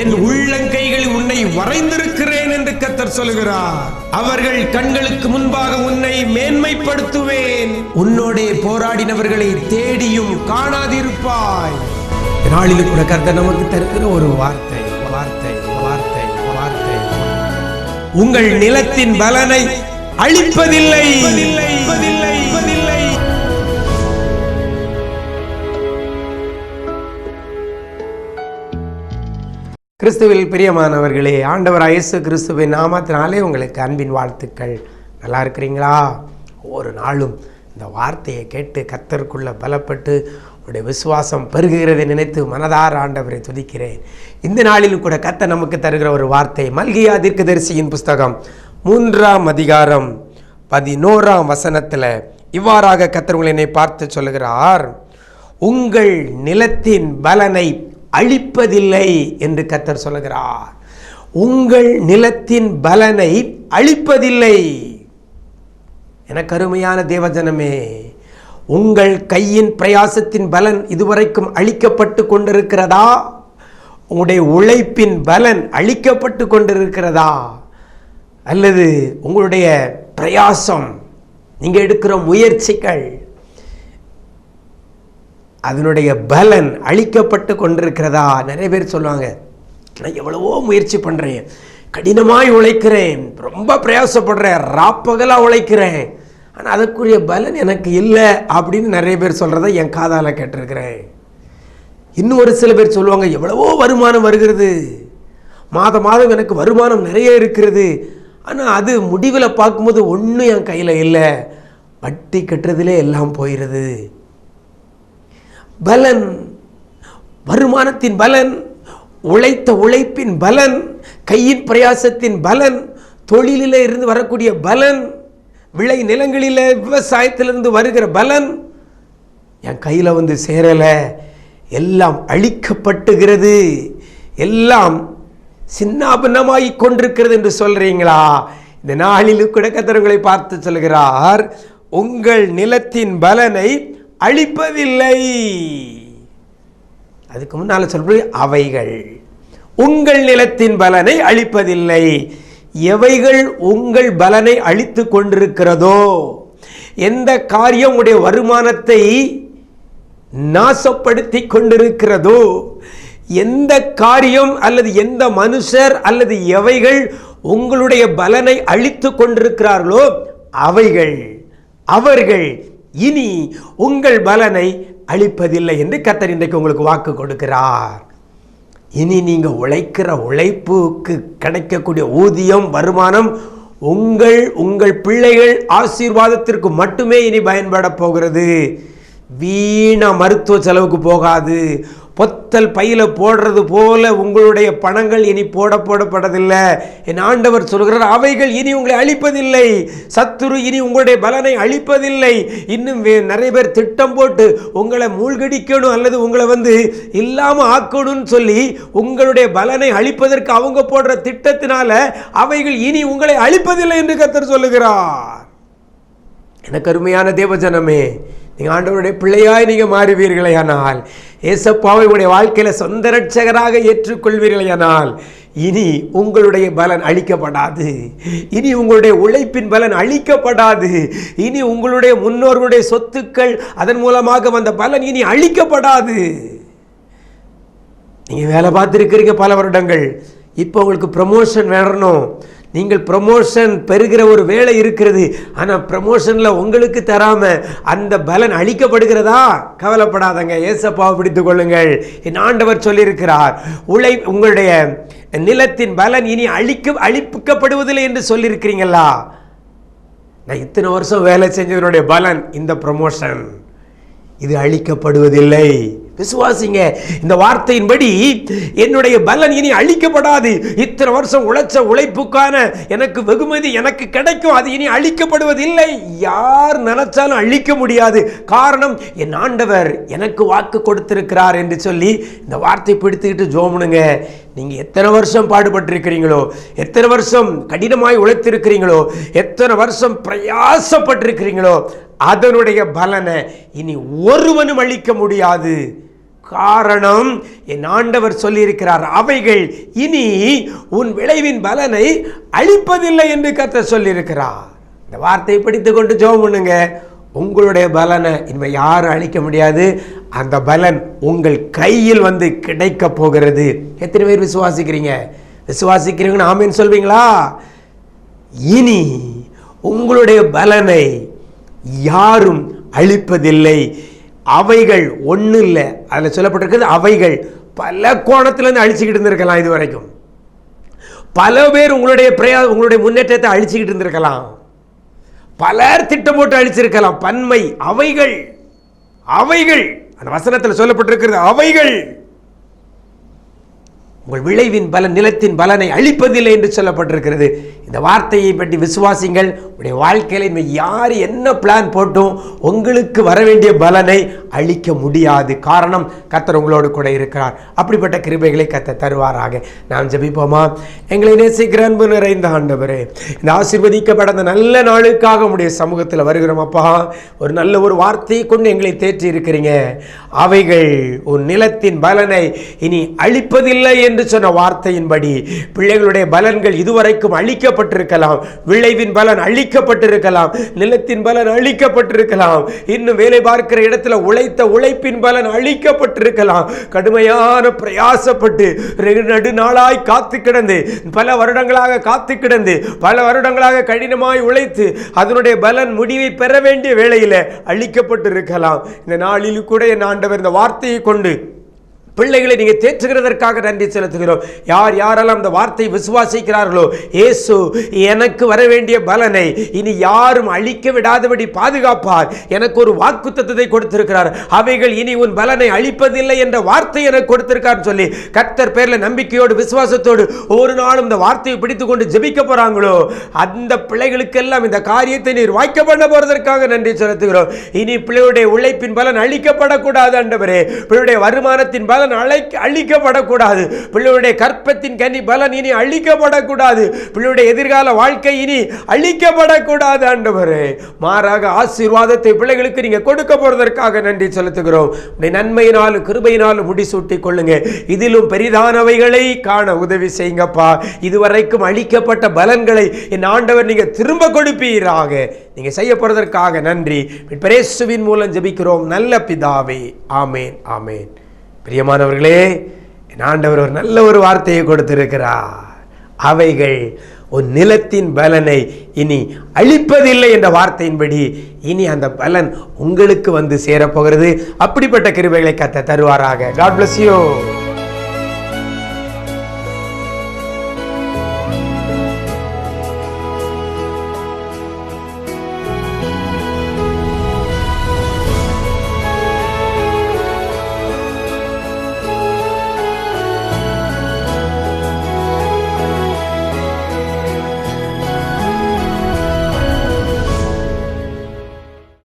என் உள்ளங்கைகளில் உன்னை வரைந்திருக்கிறேன் என்று கத்தர் சொல்கிறார் அவர்கள் கண்களுக்கு முன்பாக உன்னை மேன்மைப்படுத்துவேன். உன்னோடே போராடினவர்களை தேடியும் காணாதிருப்பாய். நாளிலும் கூட கர்த்தர் நமக்கு தருகிற ஒரு வார்த்தை வார்த்தை வார்த்தை வார்த்தை. உங்கள் நிலத்தின் பலனை அழிப்பதில்லை. கிறிஸ்துவில் பிரியமானவர்களே ஆண்டவர் இயேசு கிறிஸ்துவின் நாமத்தினாலே உங்களுக்கு அன்பின் வாழ்த்துக்கள். நல்லா இருக்கிறீங்களா? ஒவ்வொரு நாளும் இந்த வார்த்தையை கேட்டு கத்தருக்குள்ளே பலப்பட்டு உங்களுடைய விசுவாசம் பெருகுகிறதை நினைத்து மனதார ஆண்டவரை துதிக்கிறேன். இந்த நாளிலும் கூட கத்தை நமக்கு தருகிற ஒரு வார்த்தை மல்கியா தீர்க்கதரிசியின் புஸ்தகம் மூன்றாம் அதிகாரம் பதினோராம் வசனத்தில் இவ்வாறாக கத்தர் உங்களை என்னை பார்த்து சொல்லுகிறார். உங்கள் நிலத்தின் பலனை அழிப்பதில்லை என்று கத்தர் சொல்லுகிறார். உங்கள் நிலத்தின் பலனை அழிப்பதில்லை. எனக்கு அருமையான தேவஜனமே உங்கள் கையின் பிரயாசத்தின் பலன் இதுவரைக்கும் அழிக்கப்பட்டு கொண்டிருக்கிறதா? உங்களுடைய உழைப்பின் பலன் அழிக்கப்பட்டு கொண்டிருக்கிறதா? அல்லது உங்களுடைய பிரயாசம் நீங்கள் எடுக்கிற முயற்சிகள் அதனுடைய பலன் அழிக்கப்பட்டு கொண்டிருக்கிறதா? நிறைய பேர் சொல்லுவாங்க நான் எவ்வளவோ முயற்சி பண்ணுறேன் கடினமாய் உழைக்கிறேன் ரொம்ப பிரயாசப்படுறேன் ராப்பகலாக உழைக்கிறேன் ஆனால் அதற்குரிய பலன் எனக்கு இல்லை அப்படின்னு நிறைய பேர் சொல்கிறத என் காதால் கேட்டிருக்கிறேன். இன்னும் ஒரு சில பேர் சொல்லுவாங்க எவ்வளவோ வருமானம் வருகிறது மாதம் மாதம் எனக்கு வருமானம் நிறைய இருக்கிறது ஆனால் அது முடிவில் பார்க்கும்போது ஒன்றும் என் கையில் இல்லை வட்டி கட்டுறதுலே எல்லாம் போயிடுது பலன். வருமானத்தின் பலன் உழைத்த உழைப்பின் பலன் கையின் பிரயாசத்தின் பலன் தொழிலில் இருந்து வரக்கூடிய பலன் விளை நிலங்களில் விவசாயத்திலிருந்து வருகிற பலன் என் கையில் வந்து சேரலை. எல்லாம் அழிக்கப்பட்டுகிறது. எல்லாம் சின்னாபின்னமாகி கொண்டிருக்கிறது என்று சொல்கிறீங்களா இந்த நாளில் கூட கத்தரங்களை பார்த்து சொல்கிறார் உங்கள் நிலத்தின் பலனை அழிப்பதில்லை. அதுக்கு முன்னால சொல்றது அவைகள். உங்கள் நிலத்தின் பலனை அழிப்பதில்லை. எவைகள் உங்கள் பலனை அழித்து கொண்டிருக்கிறதோ எந்த காரியம் உடைய வருமானத்தை நாசப்படுத்தி கொண்டிருக்கிறதோ எந்த காரியம் அல்லது எந்த மனுஷர் அல்லது எவைகள் உங்களுடைய பலனை அழித்து கொண்டிருக்கிறார்களோ அவைகள் அவர்கள் இனி உங்கள் பலனை அழிப்பதில்லை என்று கத்தர் இன்றைக்கு உங்களுக்கு வாக்கு கொடுக்கிறார். இனி நீங்கள் உழைக்கிற உழைப்புக்கு கிடைக்கக்கூடிய ஊதியம் வருமானம் உங்கள் உங்கள் பிள்ளைகள் ஆசீர்வாதத்திற்கு மட்டுமே இனி பயன்பட போகிறது. வீணா மருத்துவ செலவுக்கு போகாது. பொத்தல் பையில் போடுறது போல உங்களுடைய பணங்கள் இனி போட போடப்படதில்லை. என் ஆண்டவர் சொல்கிறார் அவைகள் இனி உங்களை அழிப்பதில்லை. சத்துரு இனி உங்களுடைய பலனை அழிப்பதில்லை. இன்னும் வே- நிறைய பேர் திட்டம் போட்டு உங்களை மூழ்கடிக்கணும் அல்லது உங்களை வந்து இல்லாமல் ஆக்கணும்னு சொல்லி உங்களுடைய பலனை அழிப்பதற்கு அவங்க போடுற திட்டத்தினால அவைகள் இனி உங்களை அழிப்பதில்லை என்று கத்தர் சொல்லுகிறார். எனக்கு அருமையான தேவஜனமே நீங்கள் ஆண்டவருடைய பிள்ளையாய் நீங்கள் மாறுவீர்களேயானால் ஏசப்பாவை உடைய வாழ்க்கையில் சொந்த ரட்சகராக ஏற்றுக்கொள்வீர்களேயானால் இனி உங்களுடைய பலன் அழிக்கப்படாது இனி உங்களுடைய உழைப்பின் பலன் அழிக்கப்படாது இனி உங்களுடைய முன்னோர்களுடைய சொத்துக்கள் அதன் மூலமாக வந்த பலன் இனி அழிக்கப்படாது நீங்கள் வேலை பார்த்துருக்கிறீங்க பல வருடங்கள். இப்போ உங்களுக்கு ப்ரமோஷன் வேணும் நீங்கள் ப்ரமோஷன் பெறுகிற ஒரு வேலை இருக்கிறது. ஆனால் ப்ரமோஷனில் உங்களுக்கு தராமல் அந்த பலன் அழிக்கப்படுகிறதா கவலைப்படாதங்க. ஏசப்பாவை பிடித்து கொள்ளுங்கள். என் ஆண்டவர் சொல்லியிருக்கிறார். உழை உங்களுடைய நிலத்தின் பலன் இனி அழிக்க அழிப்புக்கப்படுவதில்லை என்று சொல்லியிருக்கிறீங்களா? நான் இத்தனை வருஷம் வேலை செஞ்சதனுடைய பலன் இந்த ப்ரமோஷன் இது அழிக்கப்படுவதில்லை. விசுவாசிங்க இந்த வார்த்தையின்படி என்னுடைய பலன் இனி அழிக்கப்படாது. இத்தனை வருஷம் உழைச்ச உழைப்புக்கான எனக்கு வெகுமதி எனக்கு கிடைக்கும் அது இனி அழிக்கப்படுவதில்லை. யார் நினைச்சாலும் அழிக்க முடியாது. காரணம் என் ஆண்டவர் எனக்கு வாக்கு கொடுத்திருக்கிறார் என்று சொல்லி இந்த வார்த்தை பிடித்துக்கிட்டு ஜோமுனுங்க. நீங்கள் எத்தனை வருஷம் பாடுபட்டிருக்கிறீங்களோ எத்தனை வருஷம் கடினமாய் உழைத்திருக்கிறீங்களோ எத்தனை வருஷம் பிரயாசப்பட்டிருக்கிறீங்களோ அதனுடைய பலனை இனி ஒருவனும் அழிக்க முடியாது. காரணம் என் ஆண்டவர் சொல்லியிருக்கிறார் அவைகள் இனி உன் விளைவின் பலனை அழிப்பதில்லை என்று கத்த சொல்லியிருக்கிறார். இந்த வார்த்தையை படித்து கொண்டு ஜோம் பண்ணுங்க. உங்களுடைய பலனை இனிமேல் யாரும் அழிக்க முடியாது. அந்த பலன் உங்கள் கையில் வந்து கிடைக்க போகிறது. எத்தனை பேர் விசுவாசிக்கிறீங்க? விசுவாசிக்கிறீங்கன்னு ஆமின்னு சொல்வீங்களா? இனி உங்களுடைய பலனை யாரும் அழிப்பதில்லை. அவைகள் ஒன்றும் இல்லை. அதில் சொல்லப்பட்டிருக்கிறது அவைகள் பல கோணத்திலேருந்து அழிச்சுக்கிட்டு இருந்திருக்கலாம் இது வரைக்கும் பல பேர் உங்களுடைய பிரயா உங்களுடைய முன்னேற்றத்தை அழிச்சுக்கிட்டு இருந்திருக்கலாம். பலர் திட்டம் போட்டு அழிச்சிருக்கலாம். பன்மை அவைகள் அவைகள். அந்த வசனத்தில் சொல்லப்பட்டிருக்கிறது அவைகள் உங்கள் விளைவின் பலன் நிலத்தின் பலனை அழிப்பதில்லை என்று சொல்லப்பட்டிருக்கிறது. இந்த வார்த்தையை பற்றி விசுவாசிங்கள் உடைய வாழ்க்கையில் இந்த யார் என்ன பிளான் போட்டும் உங்களுக்கு வர வேண்டிய பலனை அழிக்க முடியாது. காரணம் கத்தர் உங்களோடு கூட இருக்கிறார். அப்படிப்பட்ட கிருபைகளை கத்த தருவாராக. நாம் ஜபிப்போமா? எங்களை நேசிக்கிற அன்பு நிறைந்த ஆண்டவரே இந்த ஆசீர்வதிக்கப்பட்ட நல்ல நாளுக்காக உடைய சமூகத்தில் வருகிறோம் அப்பா. ஒரு நல்ல ஒரு வார்த்தையை கொண்டு எங்களை தேற்றி இருக்கிறீங்க. அவைகள் உன் நிலத்தின் பலனை இனி அழிப்பதில்லை என்று சொன்ன வார்த்தையின்படி பிள்ளைகளுடைய பலன்கள் இதுவரைக்கும் அழிக்கப்பட்டிருக்கலாம். விளைவின் பலன் அழிக்கப்பட்டிருக்கலாம். நிலத்தின் பலன் அழிக்கப்பட்டிருக்கலாம். இன்னும் வேலை பார்க்கிற இடத்துல உழைத்த உழைப்பின் பலன் அழிக்கப்பட்டிருக்கலாம். கடுமையான பிரயாசப்பட்டு ரெ- நெடுநாளாய் காத்து கிடந்து பல வருடங்களாக காத்து கிடந்து பல வருடங்களாக கடினமாய் உழைத்து அதனுடைய பலன் முடிவை பெற வேண்டிய வேளையில் அழிக்கப்பட்டிருக்கலாம். இந்த நாளில் கூட என் ஆண்டவர் இந்த வார்த்தையை கொண்டு பிள்ளைகளை நீங்கள் தேற்றுகிறதற்காக நன்றி செலுத்துகிறோம். யார் யாரெல்லாம் அந்த வார்த்தை விசுவாசிக்கிறார்களோ இயேசு எனக்கு வர வேண்டிய பலனை இனி யாரும் அழிக்க விடாதபடி பாதுகாப்பார். எனக்கு ஒரு வாக்குத்தத்தை கொடுத்திருக்கிறார். அவைகள் இனி உன் பலனை அழிப்பதில்லை என்ற வார்த்தை எனக்கு கொடுத்திருக்கார் சொல்லி கர்த்தர் பேரில் நம்பிக்கையோடு விசுவாசத்தோடு ஒரு நாளும் இந்த வார்த்தையை பிடித்து கொண்டு ஜெபிக்க போகிறாங்களோ அந்த பிள்ளைகளுக்கெல்லாம் இந்த காரியத்தை நீர் வாய்க்க பண்ண போகிறதற்காக நன்றி செலுத்துகிறோம். இனி பிள்ளையுடைய உழைப்பின் பலன் அழிக்கப்படக்கூடாது அண்டவரே. பிள்ளையுடைய வருமானத்தின் பலன் பலன் அழைக்க அழிக்கப்படக்கூடாது. பிள்ளையுடைய கற்பத்தின் கனி பலன் இனி அழிக்கப்படக்கூடாது. பிள்ளையுடைய எதிர்கால வாழ்க்கை இனி அழிக்கப்படக்கூடாது ஆண்டவரே. மாறாக ஆசீர்வாதத்தை பிள்ளைகளுக்கு நீங்கள் கொடுக்க போகிறதற்காக நன்றி செலுத்துகிறோம். உடைய நன்மையினாலும் கிருபையினாலும் முடிசூட்டிக் கொள்ளுங்க. இதிலும் பெரிதானவைகளை காண உதவி செய்யுங்கப்பா. இதுவரைக்கும் அழிக்கப்பட்ட பலன்களை என் ஆண்டவர் நீங்கள் திரும்ப கொடுப்பீராக. நீங்கள் செய்ய போகிறதற்காக நன்றி. பிரேசுவின் மூலம் ஜபிக்கிறோம். நல்ல பிதாவே. ஆமேன் ஆமேன். பிரியமானவர்களே என் ஆண்டவர் ஒரு நல்ல ஒரு வார்த்தையை கொடுத்திருக்கிறார். அவைகள் உன் நிலத்தின் பலனை இனி அழிப்பதில்லை என்ற வார்த்தையின்படி இனி அந்த பலன் உங்களுக்கு வந்து சேரப்போகிறது. அப்படிப்பட்ட கிருபைகளை கத்த தருவாராக. God bless you